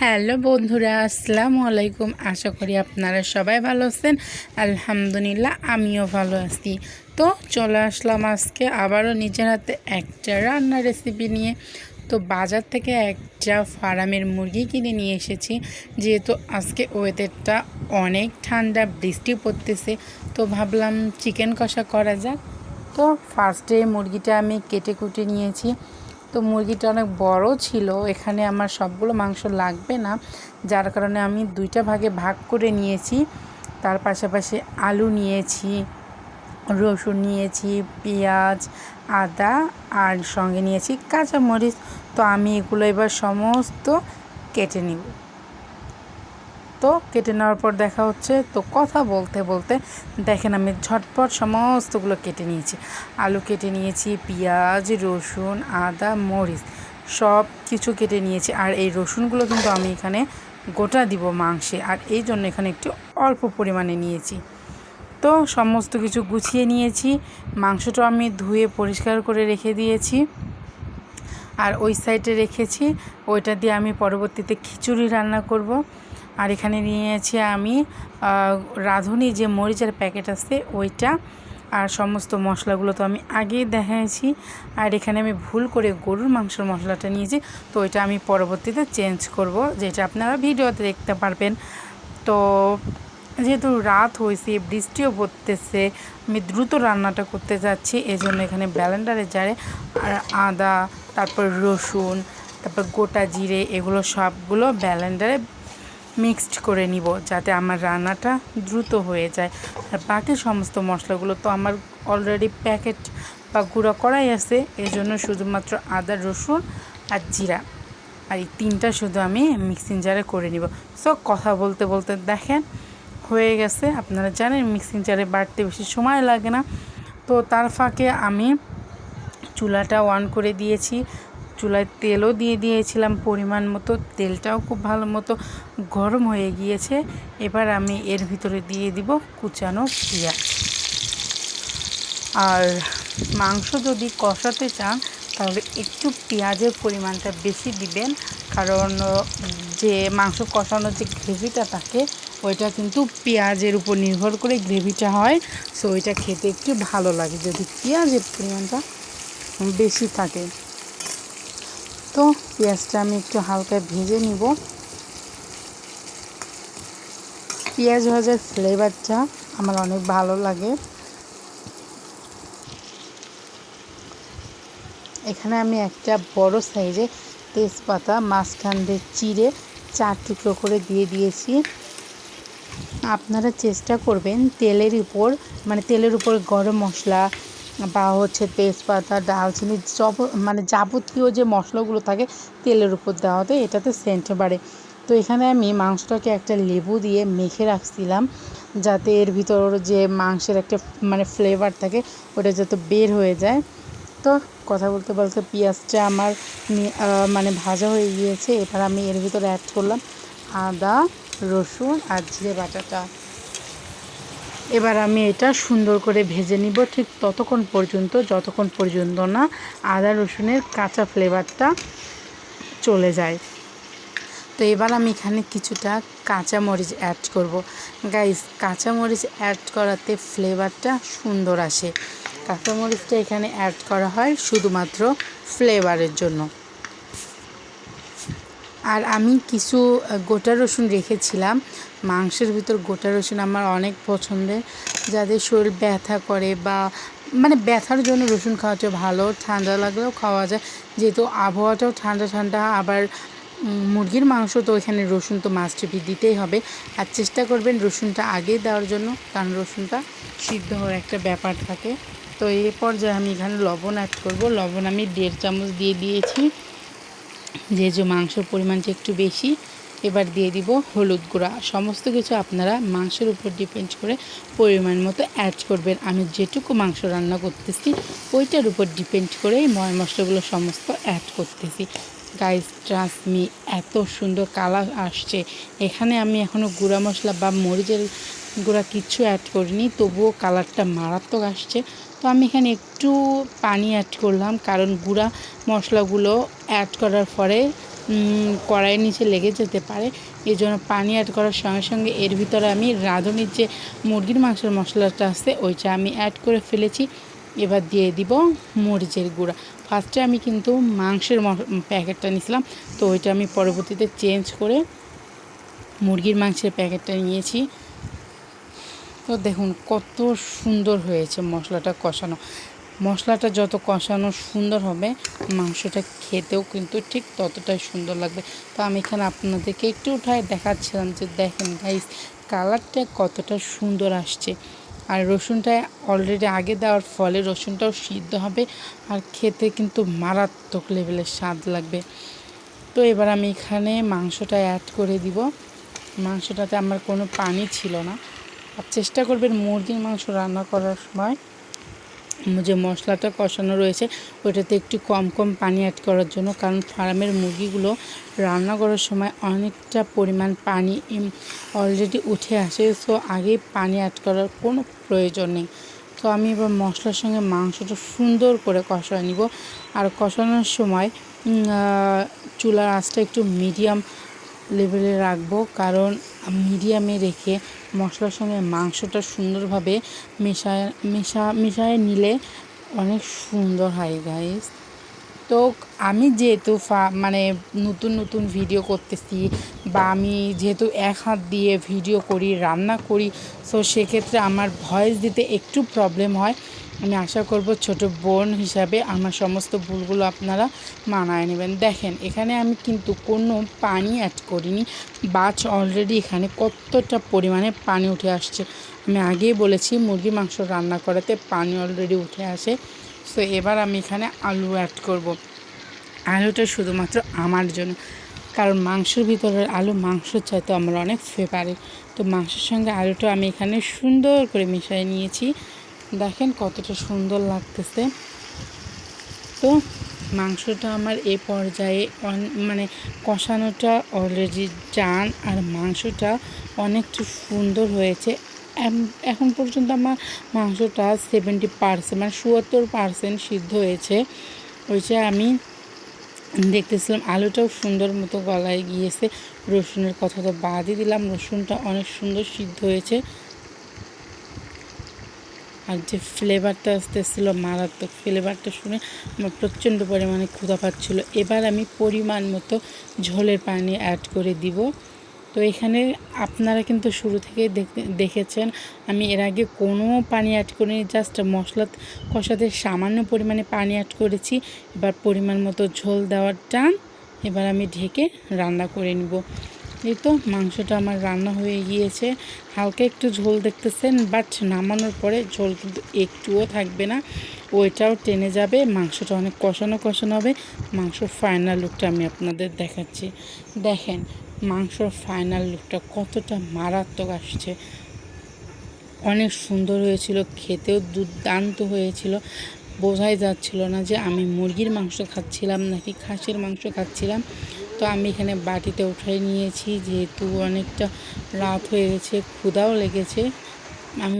Hello বন্ধুরা, আসসালামু আলাইকুম। আশা করি আপনারা সবাই ভালো আছেন। আলহামদুলিল্লাহ, আমিও ভালো আছি। তো চলে আসলাম আজকে আবারও নিজের হাতে একটা রান্নার রেসিপি নিয়ে। তো বাজার থেকে একটা ফার্মের মুরগি কিনে নিয়ে এসেছি। যেহেতু আজকে ওয়েদারটা অনেক ঠান্ডা, বৃষ্টি পড়তেছে, তো ভাবলাম চিকেন কষা করা যাক। তো ফার্স্টে মুরগিটা আমি কেটে কুটে নিয়েছি। তো মুরগিটা অনেক বড় ছিল, এখানে আমার সবগুলো মাংস লাগবে না। যার কারণে আমি দুইটা ভাগে ভাগ করে নিয়েছি। তার পাশাপাশি আলু নিয়েছি, রসুন নিয়েছি, পেঁয়াজ, আদা, আর সঙ্গে নিয়েছি কাঁচামরিচ। তো আমি এগুলো এবার সমস্ত কেটে নিব। তো কেটে নেওয়ার পর দেখা হচ্ছে, তো কথা বলতে বলতে দেখেন আমি ঝটপট সমস্তগুলো কেটে নিয়েছি। আলু কেটে নিয়েছি, পেঁয়াজ, রসুন, আদা, মরিচ সব কিছু কেটে নিয়েছি। আর এই রসুনগুলো কিন্তু আমি এখানে গোটা দিব মাংসে। আর এই জন্য এখানে একটু অল্প পরিমাণে নিয়েছি। তো সমস্ত কিছু গুছিয়ে নিয়েছি। মাংসটা আমি ধুয়ে পরিষ্কার করে রেখে দিয়েছি। আর ওই সাইডে রেখেছি। ওইটা দিয়ে আমি পরবর্তীতে খিচুড়ি রান্না করব। আর এখানে নিয়েছি আমি রাঁধুনি যে মরিচের প্যাকেট আছে ওইটা আর সমস্ত মশলাগুলো তো আমি আগেই দেখাইছি। আর এখানে আমি ভুল করে গরুর মাংসের মশলাটা নিয়েছি, তো ওইটা আমি পরবর্তীতে চেঞ্জ করব, যেটা আপনারা ভিডিওতে দেখতে পারবেন। তো যেহেতু রাত হয়েছে বৃষ্টিও পড়তেছে, আমি দ্রুত রান্নাটা করতে যাচ্ছি এই জন্য এখানে ব্যালেন্ডারে জারে আর আদা, তারপর রসুন, তারপর গোটা জিরে, এগুলো সবগুলো ব্যালেন্ডারে মিক্সড করে নিব যাতে আমার রান্নাটা দ্রুত হয়ে যায়। আর বাকি সমস্ত মশলাগুলো তো আমার অলরেডি প্যাকেট বা গুঁড়া করাই আছে এই জন্য শুধুমাত্র আদা, রসুন আর জিরা। আর এই তিনটা শুধু আমি মিক্সিং জারে করে নিব। সো কথা বলতে বলতে দেখেন, হয়ে গেছে। আপনারা জানেন মিক্সিং জারে বাড়তে বেশি সময় লাগে না। তো তার ফাঁকে আমি চুলাটা অন করে দিয়েছি। চুলায় তেলও দিয়ে দিয়েছিলাম পরিমাণ মতো, তেলটাও খুব ভালো মতো গরম হয়ে গিয়েছে। এবার আমি এর ভিতরে দিয়ে দিব কুচানো পেঁয়াজ। আর মাংস যদি কষাতে চান, তাহলে একটু পেঁয়াজের পরিমাণটা বেশি দিবেন। কারণ, যে মাংস কষানোর যে গ্রেভিটা থাকে, ওইটা কিন্তু পেঁয়াজের উপর নির্ভর করে গ্রেভিটা হয়। সো ওইটা খেতে একটু ভালো লাগে যদি পেঁয়াজের পরিমাণটা বেশি থাকে। তো পেঁয়াজটা আমি একটু হালকা ভেজে নিব। পেঁয়াজ ভাজার ফ্লেভারটা আমার অনেক ভালো লাগে। এখানে আমি একটা বড় সাইজে তেজপাতা, মাঝখান দিয়ে চিড়ে চার টুকরো করে দিয়ে দিয়েছি। আপনারা চেষ্টা করবেন তেলের উপর মানে তেলের উপর গরম মশলা বা হচ্ছে তেজপাতা, ডালচিনি সব মানে যাবতীয় যে মশলাগুলো থাকে তেলের উপর দেওয়াতে এটাতে সেন্ট বাড়ে। তো এখানে আমি মাংসটাকে একটা লেবু দিয়ে মেখে রাখছিলাম, যাতে এর ভিতর যে মাংসের একটা মানে ফ্লেভার থাকে, ওটা যাতে বের হয়ে যায়। তো কথা বলতে বলতে পেঁয়াজটা আমার মানে ভাজা হয়ে গিয়েছে, এবার আমি এর ভিতরে অ্যাড করলাম আদা, রসুন আর জিরে বাটাটা। এবার আমি এটা সুন্দর করে ভেজে নিব ঠিক ততক্ষণ পর্যন্ত, যতক্ষণ পর্যন্ত না আদা রসুনের কাঁচা ফ্লেভারটা চলে যায়। তো এবার আমি এখানে কিছুটা কাঁচা মরিচ অ্যাড করব। গাইস কাঁচা মরিচ অ্যাড করাতে ফ্লেভারটা সুন্দর আসে। কাঁচা মরিচটা এখানে অ্যাড করা হয় শুধুমাত্র ফ্লেভারের জন্য। আর আমি কিছু গোটা রসুন রেখেছিলাম। মাংসের ভিতর গোটা রসুন আমার অনেক পছন্দের। যাদের শরীর ব্যথা করে বা মানে ব্যথার জন্য রসুন খাওয়াটা ভালো, ঠান্ডা লাগলেও খাওয়া যায়। যেহেতু আবহাওয়াটাও ঠান্ডা ঠান্ডা, আবার মুরগির মাংস তো এখানে রসুন তো মাছ টিপি দিতেই হবে। আর চেষ্টা করবেন রসুনটা আগে দেওয়ার জন্য, কারণ রসুনটা সিদ্ধ হওয়ার একটা ব্যাপার থাকে। তো এই পর্যায়ে আমি এখানে লবণ অ্যাড করব। লবণ আমি দেড় চামচ দিয়ে দিয়েছি। যেহেতু মাংসের পরিমাণটা একটু বেশি, এবার দিয়ে দিব হলুদ গুঁড়া। সমস্ত কিছু আপনারা মাংসের উপর ডিপেন্ড করে পরিমাণ মতো অ্যাড করবেন। আমি যেটুকু মাংস রান্না করতেছি, ওইটার উপর ডিপেন্ড করে ময় মশলাগুলো সমস্ত অ্যাড করতেছি। গাইস ট্রাস্ট মি এত সুন্দর কালার আসছে। এখানে আমি এখনও গুঁড়া মশলা বা মরিচের গুঁড়া কিচ্ছু অ্যাড করিনি, তবুও কালারটা মারাত্মক আসছে। তো আমি এখানে একটু পানি অ্যাড করলাম, কারণ গুঁড়া মশলাগুলো অ্যাড করার পরে কড়াইয়ের নিচে লেগে যেতে পারে। এই জন্য পানি অ্যাড করার সঙ্গে সঙ্গে এর ভিতরে আমি রাঁধুনির যে মুরগির মাংসের মশলাটা আছে, ওইটা আমি অ্যাড করে ফেলেছি। এবার দিয়ে দিব মরিচের গুঁড়া। ফার্স্টে আমি কিন্তু মাংসের প্যাকেটটা নিয়েছিলাম, তো ওইটা আমি পরবর্তীতে চেঞ্জ করে মুরগির মাংসের প্যাকেটটা নিয়েছি। তো দেখুন, কত সুন্দর হয়েছে মশলাটা কষানো। মশলাটা যত কষানো সুন্দর হবে, মাংসটা খেতেও কিন্তু ঠিক ততটাই সুন্দর লাগবে। তো আমি এখানে আপনাদেরকে একটু উঠায় দেখাচ্ছিলাম যে দেখেন গাইস কালারটা কতটা সুন্দর আসছে। আর রসুনটা অলরেডি আগে দেওয়ার ফলে রসুনটাও সিদ্ধ হবে আর খেতে কিন্তু মারাত্মক লেভেলের স্বাদ লাগবে। তো এবার আমি এখানে মাংসটা অ্যাড করে দিব। মাংসটাতে আমার কোনো পানি ছিল না। আর চেষ্টা করবেন মুরগির মাংস রান্না করার সময়। যে মশলাটা কষানো রয়েছে, ওইটাতে একটু কম কম পানি অ্যাড করার জন্য, কারণ ফার্মের মুরগিগুলো রান্না করার সময় অনেকটা পরিমাণ পানি অলরেডি উঠে আসে সো আগে পানি অ্যাড করার কোনো প্রয়োজন নেই। তো আমি এবার মশলার সঙ্গে মাংসটা সুন্দর করে কষায় নিব। আর কষানোর সময় চুলার আঁচটা একটু মিডিয়াম লেভেলে রাখব, কারণ মিডিয়ামে রেখে মশলার সঙ্গে মাংসটা সুন্দরভাবে মেশায়, মেশা, মেশায় নিলে অনেক সুন্দর হয় গাইস তো আমি যেহেতু মানে নতুন নতুন ভিডিও করতেছি বা আমি যেহেতু এক হাত দিয়ে ভিডিও করি, রান্না করি সো সেক্ষেত্রে আমার ভয়েস দিতে একটু প্রবলেম হয়। আমি আশা করব ছোট বোন হিসাবে আমার সমস্ত ভুলগুলো আপনারা মানায় নেবেন। দেখেন, এখানে আমি কিন্তু কোনো পানি অ্যাড করিনি। বাছ অলরেডি এখানে কতটা পরিমাণে পানি উঠে আসছে। আমি আগেই বলেছি, মুরগি মাংস রান্না করাতে পানি অলরেডি উঠে আসে। সো এবার আমি এখানে আলু অ্যাড করব। আলুটা শুধুমাত্র আমার জন্য। কারণ মাংসের ভিতরের আলু, মাংসর চাইতে আমার অনেক ফেভারিট তো মাংসের সঙ্গে আলুটা আমি এখানে সুন্দর করে মিশিয়ে নিয়েছি। দেখেন কতটা সুন্দর লাগতেছে। তো মাংসটা আমার এ পর্যায়ে মানে কষানোটা অলরেডি চান আর মাংসটা অনেকটা সুন্দর হয়েছে। এখন পর্যন্ত আমার মাংসটা সেভেন্টি পার্সেন্ট মানে চুয়াত্তর পার্সেন্ট সিদ্ধ হয়েছে। ওইটা আমি দেখতেছিলাম আলুটাও সুন্দর মতো গলায় গিয়েছে। রসুনের কথা তো বাদই দিলাম, রসুনটা অনেক সুন্দর সিদ্ধ হয়েছে। আর যে ফ্লেভারটা আসতেছিল মারাত্মক ফ্লেভারটা শুনে আমার প্রচণ্ড পরিমাণে ক্ষুধা পাচ্ছিলো। এবার আমি পরিমাণ মতো ঝোলের পানি অ্যাড করে দিব। তো এখানে আপনারা কিন্তু শুরু দেখতে- দেখেছেন, আমি এর আগে কোনো পানি অ্যাড করিনি জাস্ট মশলা কষাতে সামান্য পরিমাণে পানি অ্যাড করেছি। এবার পরিমাণ মতো ঝোল দেওয়ার টান, এবার আমি ঢেকে রান্না করে নিব। এই তো, মাংসটা আমার রান্না হয়ে গিয়েছে। হালকা একটু ঝোল দেখতেছেন বাট নামানোর পরে ঝোল কিন্তু একটুও থাকবে না। ওইটাও টেনে যাবে, মাংসটা অনেক কষানো কষানো হবে। মাংসর ফাইনাল লুকটা আমি আপনাদের দেখাচ্ছি। দেখেন, মাংসর ফাইনাল লুকটা কতটা মারাত্মক আসছে। অনেক সুন্দর হয়েছিল, খেতেও দুর্দান্ত হয়েছিল। বোঝাই যাচ্ছিল না যে আমি মুরগির মাংস খাচ্ছিলাম নাকি খাসির মাংস খাচ্ছিলাম। তো আমি এখানে বাটিতে উঠাই নিয়েছি, যেহেতু অনেকটা রাত হয়ে গেছে, ক্ষুধাও লেগেছে। আমি